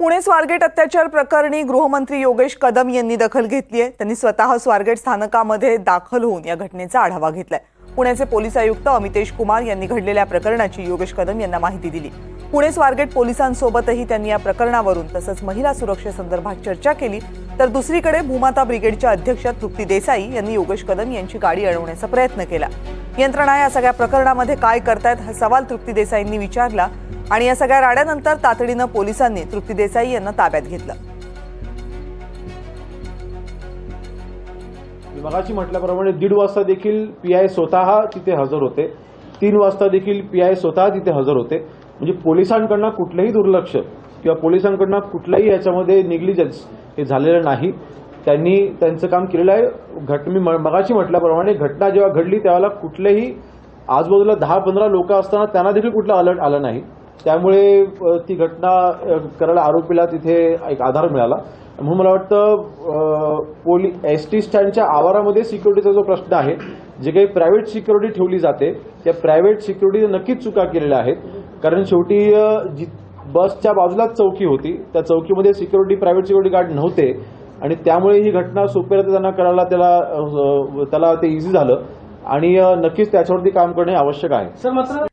पुणे स्वारगेट अत्याचार प्रकरणी गृहमंत्री योगेश कदम यांनी दखल घेतली आहे त्यांनी स्वतः स्वारगेट स्थानकामध्ये दाखल होऊन या घटनेचा आढावा घेतलाय. पुण्याचे पोलीस आयुक्त अमितेश कुमार यांनी घडलेल्या प्रकरणाची योगेश कदम यांना माहिती दिली. पुणे स्वारगेट पोलिसांसोबतही त्यांनी या प्रकरणावरून तसंच महिला सुरक्षेसंदर्भात चर्चा केली. तर दुसरीकडे भूमाता ब्रिगेडच्या अध्यक्ष तृप्ती देसाई यांनी योगेश कदम यांची गाडी अडवण्याचा प्रयत्न केला. यंत्रणा या सगळ्या प्रकरणामध्ये काय करतायत हा सवाल तृप्ती देसाईंनी विचारला आणि या सगळ्या राड्यानंतर तातडीनं पोलिसांनी तृप्ती देसाई यांना ताब्यात घेतलं. मगाशी म्हटल्याप्रमाणे दीड वाजता देखील पी आय स्वतः तिथे हजर होते. तीन वाजता देखील पी आय स्वतः तिथे हजर होते. म्हणजे पोलिसांकडनं कुठलंही दुर्लक्ष किंवा पोलिसांकडनं कुठलंही याच्यामध्ये निग्लिजन्स हे झालेलं नाही. त्यांनी त्यांचं काम केलेलं आहे. घट मी म- मगाशी म्हटल्याप्रमाणे घटना जेव्हा घडली त्यावेळेला कुठलेही आजूबाजूला दहा पंधरा लोक असताना त्यांना देखील कुठलं अलर्ट आलं नाही. त्यामुळे ती घटना करायला आरोपीला तिथे एक आधार मिळाला. म्हणून मला वाटतं पोली एस टी स्टँडच्या आवारामध्ये सिक्युरिटीचा जो प्रश्न आहे जे काही प्रायव्हेट सिक्युरिटी ठेवली जाते त्या प्रायव्हेट सिक्युरिटीने नक्कीच चुका केलेल्या आहेत. कारण शेवटी जी बसच्या बाजूलाच चौकी होती त्या चौकीमध्ये सिक्युरिटी प्रायव्हेट सिक्युरिटी गार्ड नव्हते. आणि त्यामुळे ही घटना सोप्या त्यांना करायला त्याला त्याला ते इझी झालं. आणि नक्कीच त्याच्यावरती काम करणे आवश्यक आहे. सर मात्र